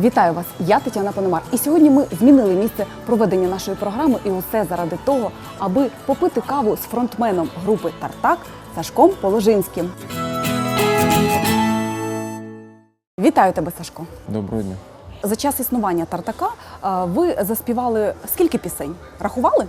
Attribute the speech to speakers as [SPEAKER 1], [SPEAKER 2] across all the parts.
[SPEAKER 1] Вітаю вас! Я Тетяна Пономар. І сьогодні ми змінили місце проведення нашої програми, і усе заради того, аби попити каву з фронтменом групи Тартак Сашком Положинським. Вітаю тебе, Сашко.
[SPEAKER 2] Доброго дня.
[SPEAKER 1] За час існування Тартака е, ви заспівали скільки пісень? Рахували?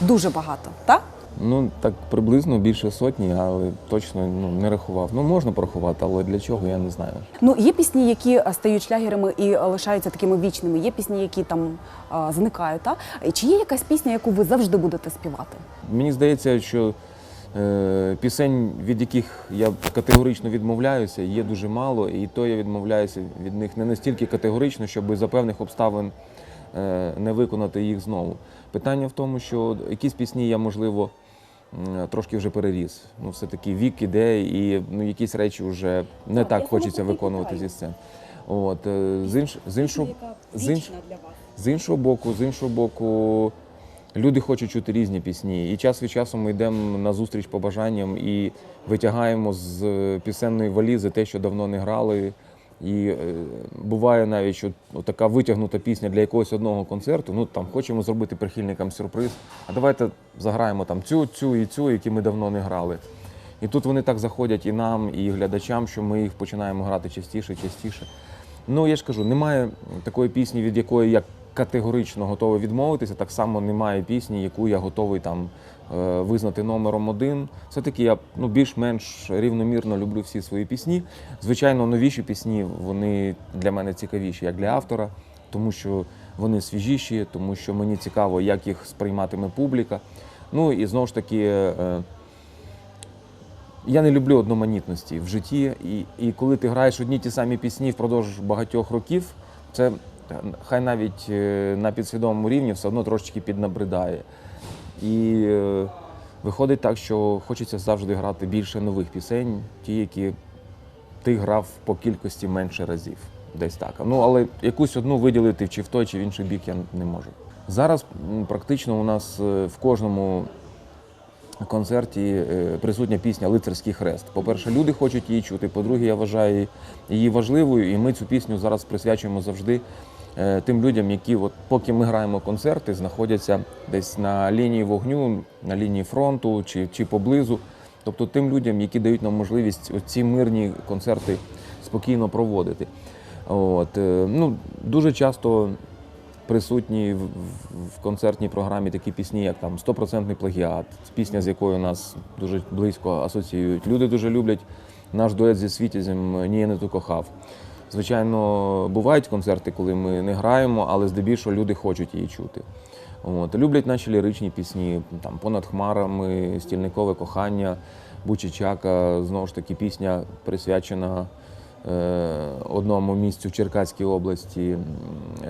[SPEAKER 1] Дуже багато, так?
[SPEAKER 2] Ну так приблизно більше сотні, але точно ну, не рахував. Ну можна порахувати, але для чого я не знаю.
[SPEAKER 1] Ну, є пісні, які е, стають шлягерами і лишаються такими вічними. Є пісні, які там е, зникають. Та? Чи є якась пісня, яку ви завжди будете співати?
[SPEAKER 2] Мені здається, що е, пісень, від яких я категорично відмовляюся, є дуже мало, і то я відмовляюся від них не настільки категорично, щоб за певних обставин е, не виконати їх знову. Питання в тому, що якісь пісні я, можливо, трошки вже переріс. Ну, все-таки вік іде, і ну, якісь речі вже не так хочеться виконувати зі сцен. От, е, з, інш, з, іншого, з, інш, з іншого боку, з іншого боку, люди хочуть чути різні пісні. І час від часу ми йдемо на зустріч побажанням і витягаємо з пісенної валізи те, що давно не грали. І е, буває навіть, що така витягнута пісня для якогось одного концерту. Ну там хочемо зробити прихильникам сюрприз. А давайте заграємо там цю, цю і цю, які ми давно не грали. І тут вони так заходять і нам, і глядачам, що ми їх починаємо грати частіше, частіше. Ну я ж кажу, немає такої пісні, від якої я категорично готовий відмовитися. Так само немає пісні, яку я готовий там визнати номером один. Все-таки я ну, більш-менш рівномірно люблю всі свої пісні. Звичайно, новіші пісні вони для мене цікавіші, як для автора, тому що вони свіжіші, тому що мені цікаво, як їх сприйматиме публіка. Ну і знову ж таки. е, я не люблю одноманітності в житті, і, і коли ти граєш одні ті самі пісні впродовж багатьох років, це е, хай навіть е, на підсвідомому рівні все одно трошечки піднабридає. І е, виходить так, що хочеться завжди грати більше нових пісень, ті, які ти грав по кількості менше разів. Десь так. Ну, але якусь одну виділити чи в той, чи в інший бік я не можу. Зараз практично у нас е, в кожному концерті е, присутня пісня Лицарський хрест. По-перше, люди хочуть її чути. По-друге, я вважаю її важливою, і ми цю пісню зараз присвячуємо завжди тим людям, які, от, поки ми граємо концерти, знаходяться десь на лінії вогню, на лінії фронту чи, чи поблизу. Тобто тим людям, які дають нам можливість ці мирні концерти спокійно проводити. От, е, ну, дуже часто присутні в, в- концертній програмі такі пісні, як там «Стопроцентний плагіат, пісня, з якою нас дуже близько асоціюють. Люди дуже люблять наш дует зі Світязем «Ні, я не ту кохав. Звичайно, бувають концерти, коли ми не граємо, але здебільшого люди хочуть її чути. От. Люблять наші ліричні пісні, там понад хмарами, стільникове кохання, Бучичака, знову ж таки, пісня присвячена одному місцю в Черкаській області.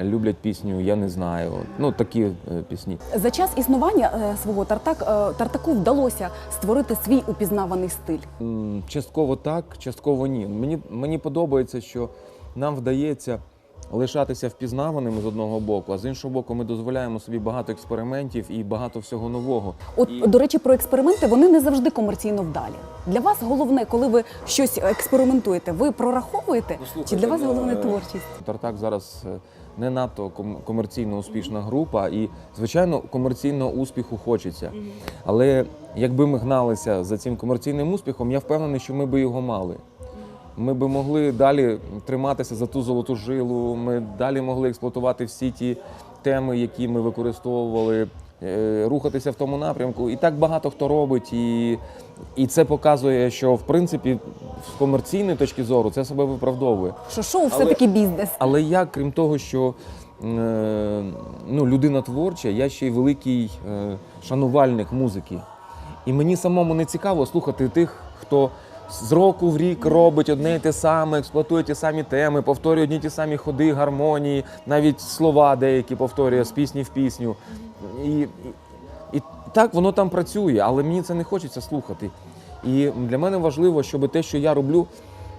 [SPEAKER 2] Люблять пісню Я не знаю. Ну, такі е, пісні.
[SPEAKER 1] За час існування е, свого Тартак е, Тартаку вдалося створити свій упізнаваний стиль.
[SPEAKER 2] Частково так, частково ні. Мені, мені подобається, що нам вдається лишатися впізнаваними з одного боку, а з іншого боку, ми дозволяємо собі багато експериментів і багато всього нового.
[SPEAKER 1] От,
[SPEAKER 2] І-
[SPEAKER 1] до речі, про експерименти вони не завжди комерційно вдалі. Для вас головне, коли ви щось експериментуєте, ви прораховуєте? Чи для вас
[SPEAKER 2] ну,
[SPEAKER 1] головне
[SPEAKER 2] е,
[SPEAKER 1] творчість?
[SPEAKER 2] Тартак зараз е, не надто ком- комерційно успішна група, і звичайно, комерційного успіху хочеться. Але якби ми гналися за цим комерційним успіхом, я впевнений, що ми би його мали. Ми би могли далі триматися за ту золоту жилу. Ми далі могли експлуатувати всі ті теми, які ми використовували, е, рухатися в тому напрямку. І так багато хто робить. І, і це показує, що в принципі з комерційної точки зору це себе виправдовує.
[SPEAKER 1] Що шоу все-таки бізнес.
[SPEAKER 2] Але я, крім того, що е, ну, людина творча, я ще й великий е, шанувальник музики. І мені самому не цікаво слухати тих, хто з року в рік робить одне і те саме, експлуатує ті самі теми, повторює одні ті самі ходи, гармонії, навіть слова деякі повторює з пісні в пісню. І, і так воно там працює, але мені це не хочеться слухати. І для мене важливо, щоб те, що я роблю,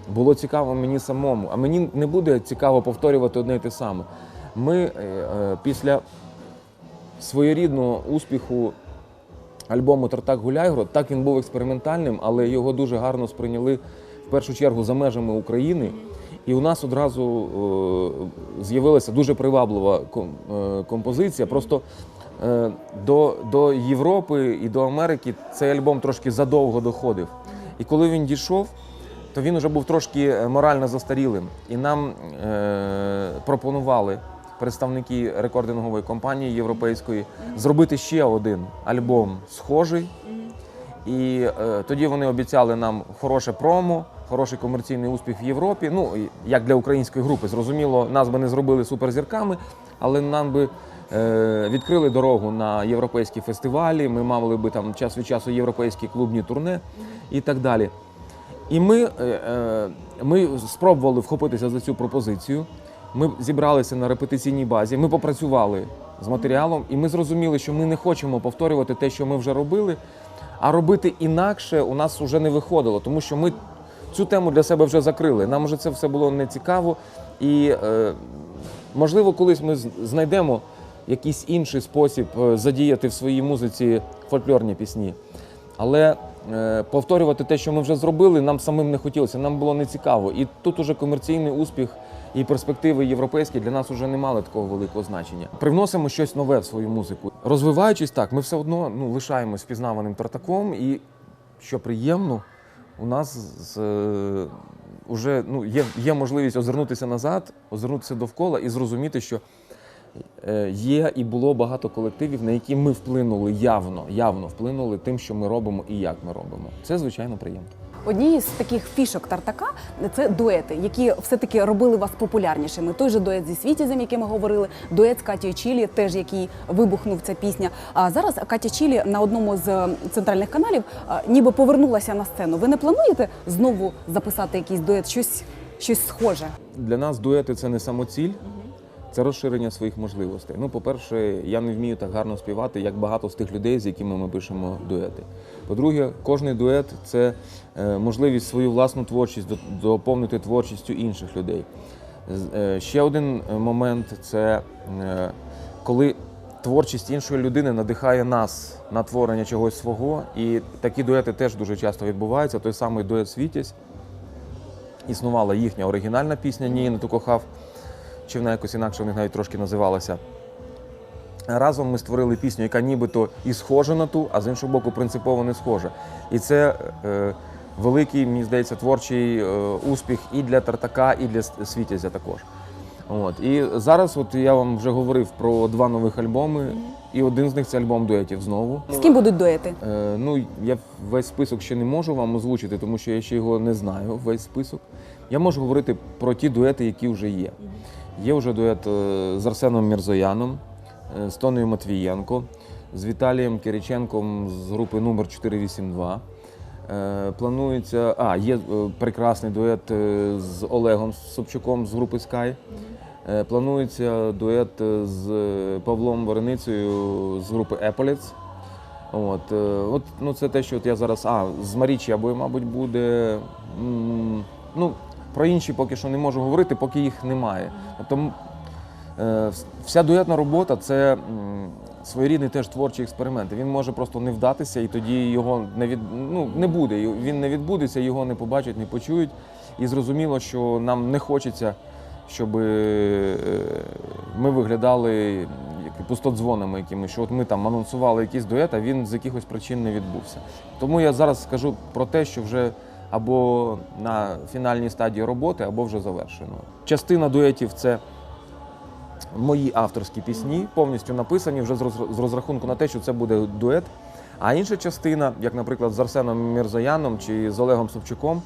[SPEAKER 2] було цікаво мені самому. А мені не буде цікаво повторювати одне і те саме. Ми е, е, після своєрідного успіху альбому Тартак Гуляйгород, так він був експериментальним, але його дуже гарно сприйняли в першу чергу за межами України. І у нас одразу е, з'явилася дуже приваблива е, композиція. Просто е, до, до Європи і до Америки цей альбом трошки задовго доходив. І коли він дійшов, то він вже був трошки морально застарілим. І нам е, пропонували представники рекордингової компанії європейської зробити ще один альбом схожий. І е, тоді вони обіцяли нам хороше промо, хороший комерційний успіх в Європі. Ну як для української групи, зрозуміло, нас би не зробили суперзірками, але нам би е, відкрили дорогу на європейські фестивалі. Ми мали би там час від часу європейські клубні турне і так далі. І ми, е, е, ми спробували вхопитися за цю пропозицію. Ми зібралися на репетиційній базі, ми попрацювали з матеріалом, і ми зрозуміли, що ми не хочемо повторювати те, що ми вже робили, а робити інакше у нас вже не виходило, тому що ми цю тему для себе вже закрили. Нам вже це все було не цікаво. І е, можливо, колись ми знайдемо якийсь інший спосіб е, задіяти в своїй музиці фольклорні пісні. Але е, повторювати те, що ми вже зробили, нам самим не хотілося, нам було не цікаво. І тут уже комерційний успіх і перспективи європейські для нас вже не мали такого великого значення. Привносимо щось нове в свою музику. Розвиваючись так, ми все одно ну, лишаємось впізнаваним тартаком, і що приємно, у нас з, е, уже ну, є, є можливість озирнутися назад, озирнутися довкола і зрозуміти, що е, є і було багато колективів, на які ми вплинули явно, явно вплинули тим, що ми робимо і як ми робимо. Це звичайно приємно.
[SPEAKER 1] Однією з таких фішок Тартака це дуети, які все-таки робили вас популярнішими. Той же дует зі Світязем, який ми говорили, дует з Катією Чілі, теж який вибухнув ця пісня. А зараз Катя Чілі на одному з е, центральних каналів ніби повернулася на сцену. Ви не плануєте знову записати якийсь дует, щось, щось схоже?
[SPEAKER 2] Для нас дуети це не самоціль, це розширення своїх можливостей. Ну, по-перше, я не вмію так гарно співати, як багато з тих людей, з якими ми пишемо дуети. По-друге, кожний дует це е, можливість свою власну творчість до- доповнити творчістю інших людей. Е, Ще один е, момент це коли творчість іншої людини надихає нас на творення чогось свого. І такі дуети теж дуже часто відбуваються. Той самий дует Світязь існувала їхня оригінальна пісня Ні, не ту кохав, чи вона якось інакше у них навіть трошки називалася. Разом ми створили пісню, яка нібито і схожа на ту, а з іншого боку, принципово не схожа. І це е, великий, мені здається, творчий е, успіх і для Тартака, і для Світязя також. От. І зараз, от я вам вже говорив про два нових альбоми, і один з них це альбом дуетів знову.
[SPEAKER 1] З ким будуть дуети?
[SPEAKER 2] Е, ну, я весь список ще не можу вам озвучити, тому що я ще його не знаю, весь список. Я можу говорити про ті дуети, які вже є. Є вже дует е, з Арсеном Мірзояном, е, з Тонею Матвієнко, з Віталієм Кириченком з групи номер 482. Е, Планується. А, є прекрасний дует з Олегом Собчуком з групи Sky. Планується дует з Павлом Вареницею з групи Еполіц. От, от ну це те, що от я зараз. А, з Марічі або, мабуть, буде. Ну, про інші поки що не можу говорити, поки їх немає. Тобто е, вс- вся дуетна робота це своєрідний теж творчий експеримент. Він може просто не вдатися, і тоді його не від ну не буде. Він не відбудеться, його не побачать, не почують. І зрозуміло, що нам не хочеться, щоб е, ми виглядали пустодзвонами якимись, що от ми там анонсували якийсь дует, а він з якихось причин не відбувся. Тому я зараз скажу про те, що вже або на фінальній стадії роботи, або вже завершено. Частина дуетів це мої авторські пісні, повністю написані вже з розрахунку на те, що це буде дует. А інша частина, як, наприклад, з Арсеном Мірзаяном чи з Олегом Собчуком,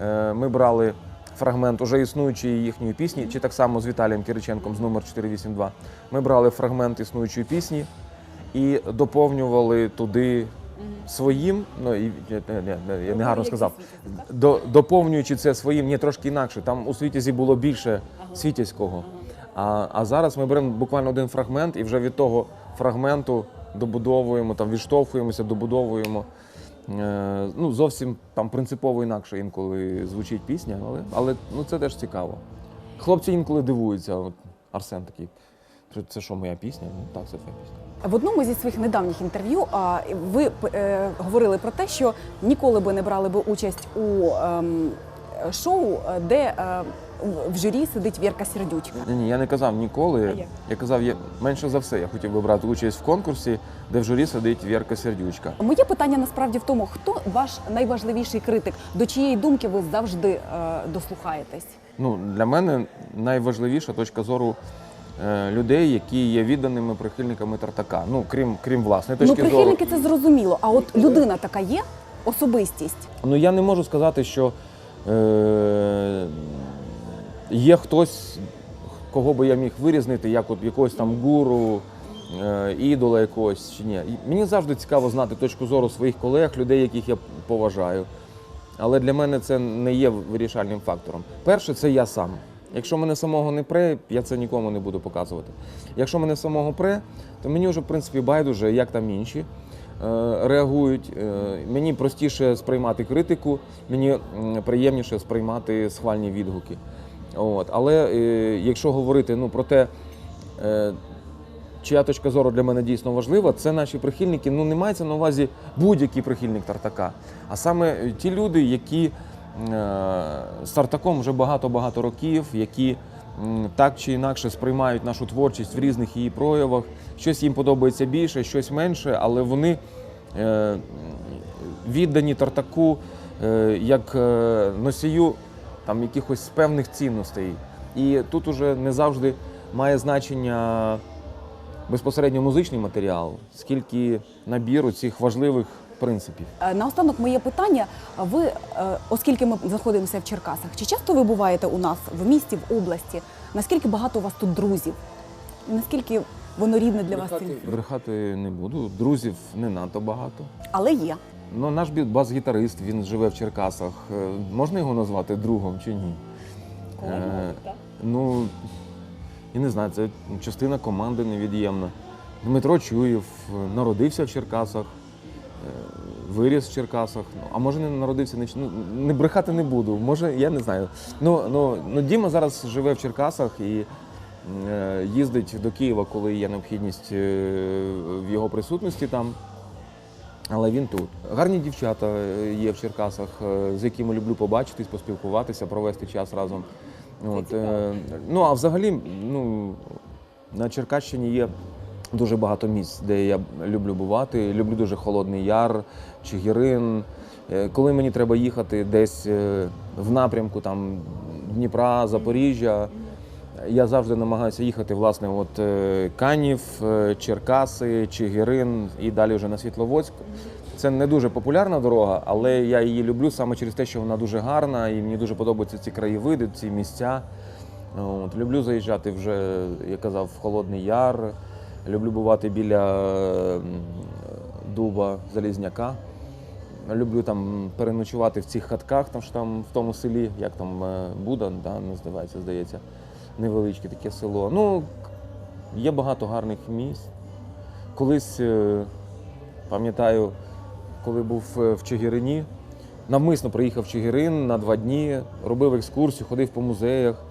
[SPEAKER 2] е, ми брали фрагмент уже існуючої їхньої пісні, чи так само з Віталієм Кириченком з номер 482. Ми брали фрагмент існуючої пісні і доповнювали туди своїм, ну і я, я не гарно сказав, до, доповнюючи це своїм, ні, трошки інакше. Там у світязі було більше світязького. А, а зараз ми беремо буквально один фрагмент, і вже від того фрагменту добудовуємо, там відштовхуємося, добудовуємо. Е, ну, зовсім там принципово інакше інколи звучить пісня, але, але ну, це теж цікаво. Хлопці інколи дивуються. От Арсен такий, це що, моя пісня? Ну так, це твоя пісня.
[SPEAKER 1] В одному зі своїх недавніх інтерв'ю ви е, говорили про те, що ніколи би не брали би участь у ем, шоу, е, де е, в- журі сидить Вірка Сердючка.
[SPEAKER 2] Ні, ні, я не казав ніколи. Я казав, я менше за все. Я хотів би брати участь в конкурсі, де в журі сидить Вірка Сердючка.
[SPEAKER 1] Моє питання насправді в тому, хто ваш найважливіший критик, до чиєї думки ви завжди дослухаєтесь?
[SPEAKER 2] Ну, для мене найважливіша точка зору людей, які є відданими прихильниками Тартака. Ну, крім, крім власної
[SPEAKER 1] Ну,
[SPEAKER 2] точки зору.
[SPEAKER 1] прихильники це зрозуміло. А от людина така є, особистість.
[SPEAKER 2] Ну я не можу сказати, що е, є хтось, кого би я міг вирізнити, як от якогось там гуру, е, ідола якогось чи ні. Мені завжди цікаво знати точку зору своїх колег, людей, яких я поважаю. Але для мене це не є вирішальним фактором. Перше, це я сам. Якщо мене самого не пре, я це нікому не буду показувати. Якщо мене самого пре, то мені вже в принципі байдуже, як там інші е, реагують. Е, Мені простіше сприймати критику, мені приємніше сприймати схвальні відгуки. От. Але е, якщо говорити ну, про те, чия точка зору для мене дійсно важлива, це наші прихильники. Ну не мається на увазі будь-який прихильник Тартака, а саме ті люди, які е, з Тартаком вже багато-багато років, які так чи інакше сприймають нашу творчість в різних її проявах. Щось їм подобається більше, щось менше, але вони е, віддані Тартаку е, як е, носію там якихось певних цінностей. І тут уже не завжди має значення безпосередньо музичний матеріал, скільки набіру цих важливих принципів.
[SPEAKER 1] Е, Наостанок моє питання. Ви, е, оскільки ми знаходимося в Черкасах, чи часто ви буваєте у нас в місті, в області? Наскільки багато у вас тут друзів? Наскільки воно рідне для вас? це?
[SPEAKER 2] Брехати не буду. Друзів не надто багато.
[SPEAKER 1] Але є.
[SPEAKER 2] Ну, наш бас-гітарист, він живе в Черкасах. Е, Можна його назвати другом чи ні? Е, Ну, я не знаю, це частина команди невід'ємна. Дмитро Чуєв народився в Черкасах, виріс в Черкасах. Ну, а може не народився, не, ну, не брехати не буду. Може, я не знаю. Ну, ну, ну Діма зараз живе в Черкасах і е, їздить до Києва, коли є необхідність е, в його присутності там. Але він тут. Гарні дівчата е, є в Черкасах, е, з якими люблю побачитись, поспілкуватися, провести час разом. От, е, ну а взагалі, ну, на Черкащині є дуже багато місць, де я люблю бувати. Люблю дуже Холодний Яр, Чигирин. Е, Коли мені треба їхати десь е, в напрямку там, Дніпра, Запоріжжя, я завжди намагаюся їхати власне от е, Канів, Черкаси, Чигирин і далі вже на Світловодськ. Це не дуже популярна дорога, але я її люблю саме через те, що вона дуже гарна, і мені дуже подобаються ці краєвиди, ці місця. От, люблю заїжджати вже, я казав, в Холодний Яр. Люблю бувати біля дуба Залізняка. Люблю там переночувати в цих хатках, там що там в тому селі, як там е, Буда, да, називається, здається, невеличке таке село. Ну, є багато гарних місць. Колись е, пам'ятаю, коли був е, в Чигирині, навмисно приїхав в Чигирин на два дні, робив екскурсію, ходив по музеях.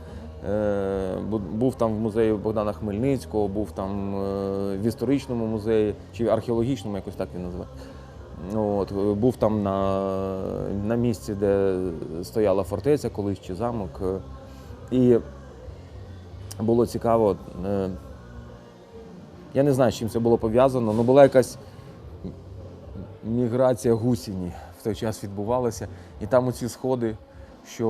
[SPEAKER 2] Е, бу- Був там в музеї Богдана Хмельницького, був там е, в історичному музеї чи археологічному, якось так він називає. Ну, От, е, був там на, на місці, де стояла фортеця колись чи замок. І було цікаво. Я не знаю, з чим це було пов'язано, але була якась міграція гусіні в той час відбувалася. І там оці сходи, що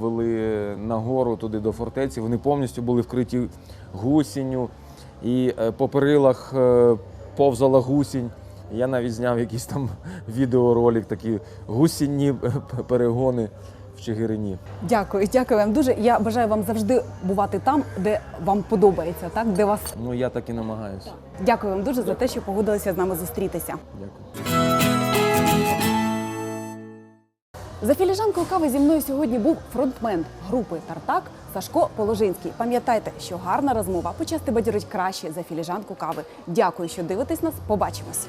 [SPEAKER 2] вели нагору туди до фортеці, вони повністю були вкриті гусінню. І е, по перилах е, повзала гусінь. Я навіть зняв якийсь там відеоролик, такі гусінні перегони в Чигирині.
[SPEAKER 1] Дякую, дякую вам дуже. Я бажаю вам завжди бувати там, де вам подобається, так де вас.
[SPEAKER 2] Ну я так і намагаюся.
[SPEAKER 1] Дякую вам дуже за те, що погодилися з нами зустрітися.
[SPEAKER 2] Дякую.
[SPEAKER 1] За філіжанкою кави зі мною сьогодні був фронтмен групи Тартак Сашко Положинський. Пам'ятайте, що гарна розмова почасти бадьорить краще за філіжанку кави. Дякую, що дивитесь нас. Побачимось.